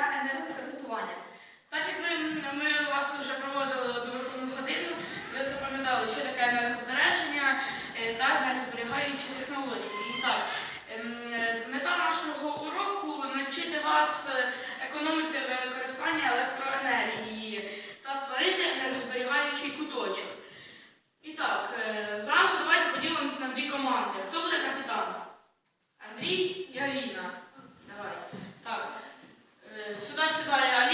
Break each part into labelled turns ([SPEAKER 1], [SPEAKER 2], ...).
[SPEAKER 1] та енергокористування.
[SPEAKER 2] Так як ми, ми вас вже проводили довгу годину, ви запам'ятали, що таке енергозбереження е, та енергозберігаючі технології. І так, ем, мета нашого уроку навчити вас е, економити використання електроенергії та створити енергозберігаючий куточок. І так, е, зразу давайте поділимося на дві команди. Хто буде капітаном? Андрій і Аліна. Давай. 吃吧吃吧呀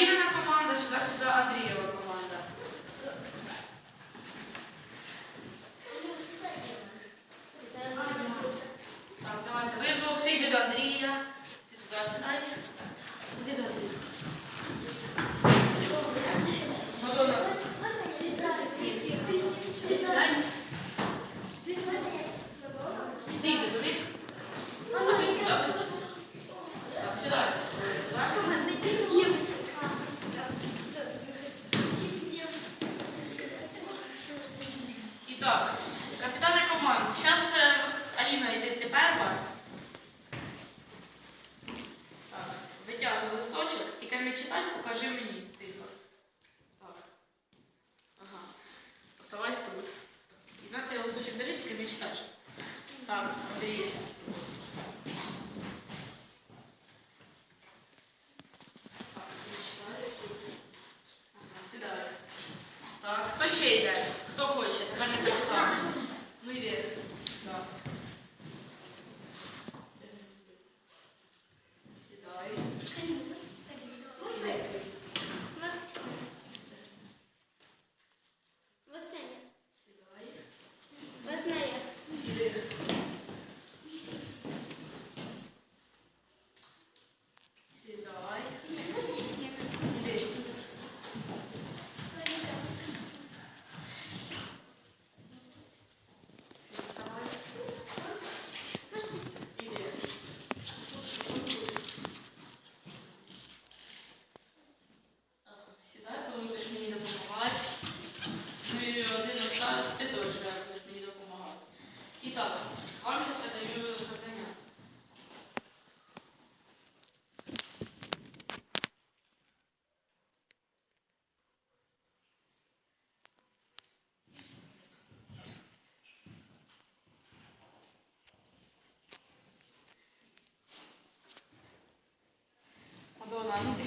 [SPEAKER 2] Germany.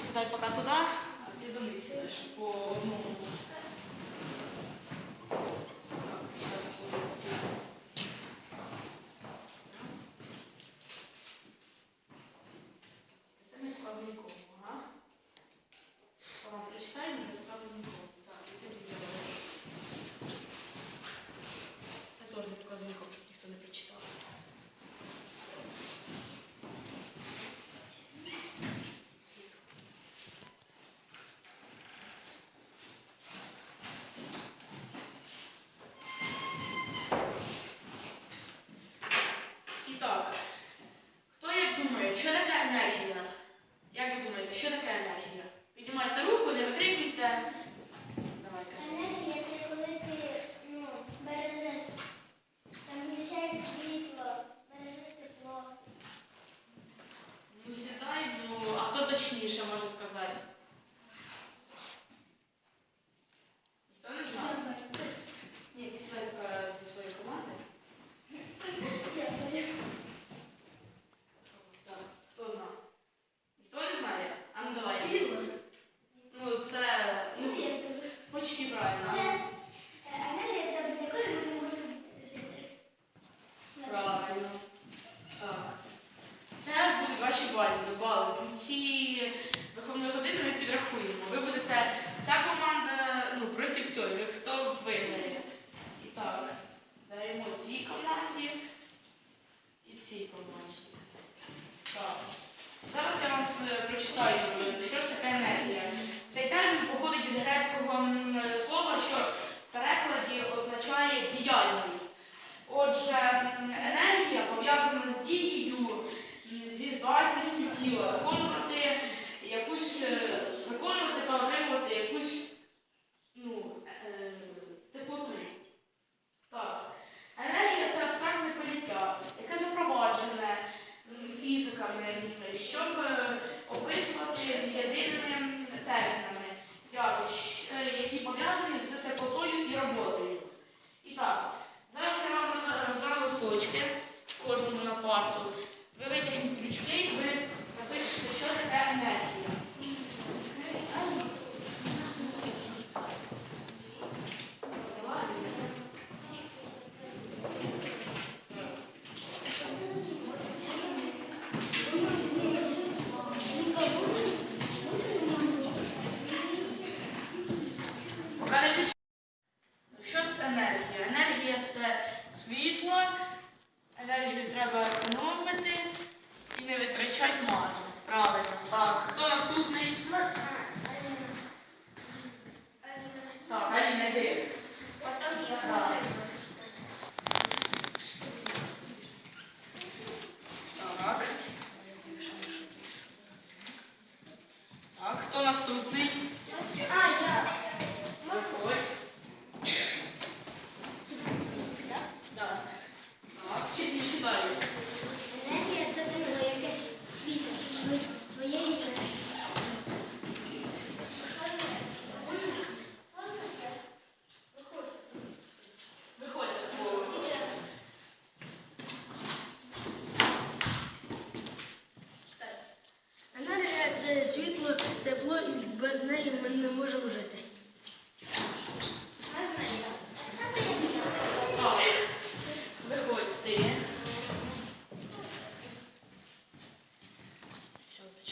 [SPEAKER 2] иди сюда и пока туда, а ты думай, знаешь, по одному. Ага? Прочитаємо, не вказує нікому.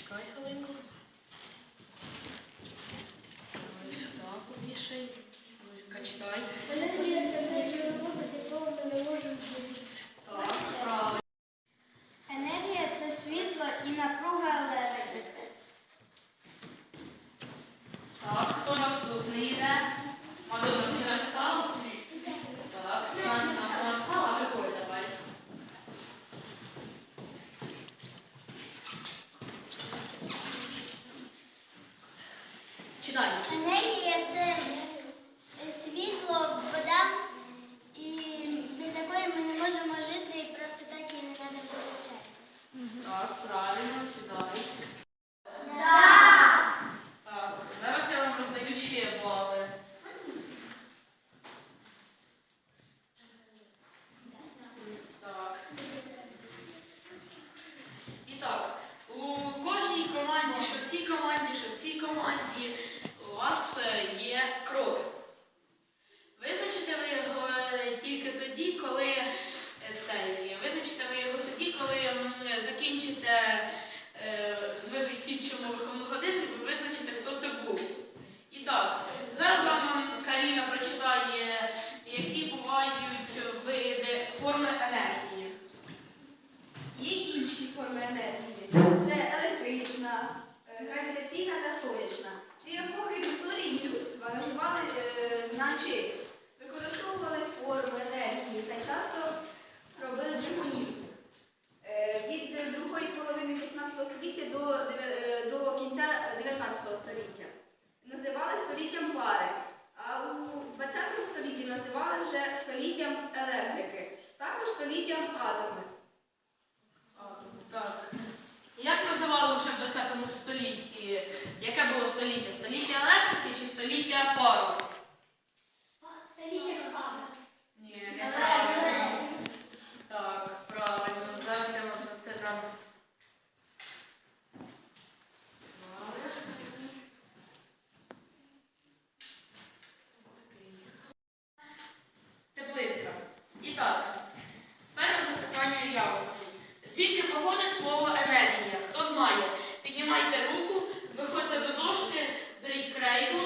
[SPEAKER 3] Can I go in? століття атоми.
[SPEAKER 2] Атоми, так. Як називали вже в 20 столітті? Яке було століття? Століття електрики чи століття пару? виходить слово енергія. Хто знає, піднімайте руку, виходьте до дошки, беріть крейду,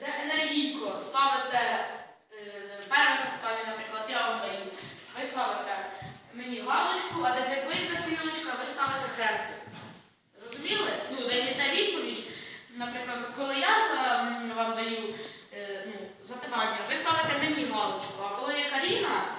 [SPEAKER 2] де енергійко, ставите е, перше запитання, наприклад, я вам даю. Ви ставите мені галочку, а де теплинка стрілочка, ви ставите хрест. Розуміли? Ну, даєте відповідь. Наприклад, коли я вам даю е, ну, запитання, ви ставите мені галочку, а коли я Каріна.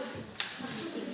[SPEAKER 2] А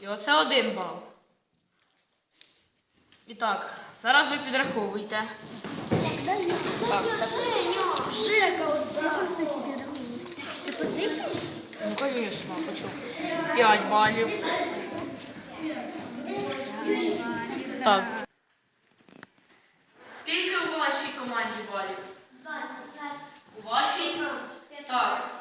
[SPEAKER 2] І оце один бал. І так, зараз ви підраховуйте. Так,
[SPEAKER 4] Жека, Ти по?
[SPEAKER 2] Ну, звісно, хочу. П'ять балів. Так. Скільки у вашій команді балів?
[SPEAKER 4] 20.
[SPEAKER 2] У вашій? Так.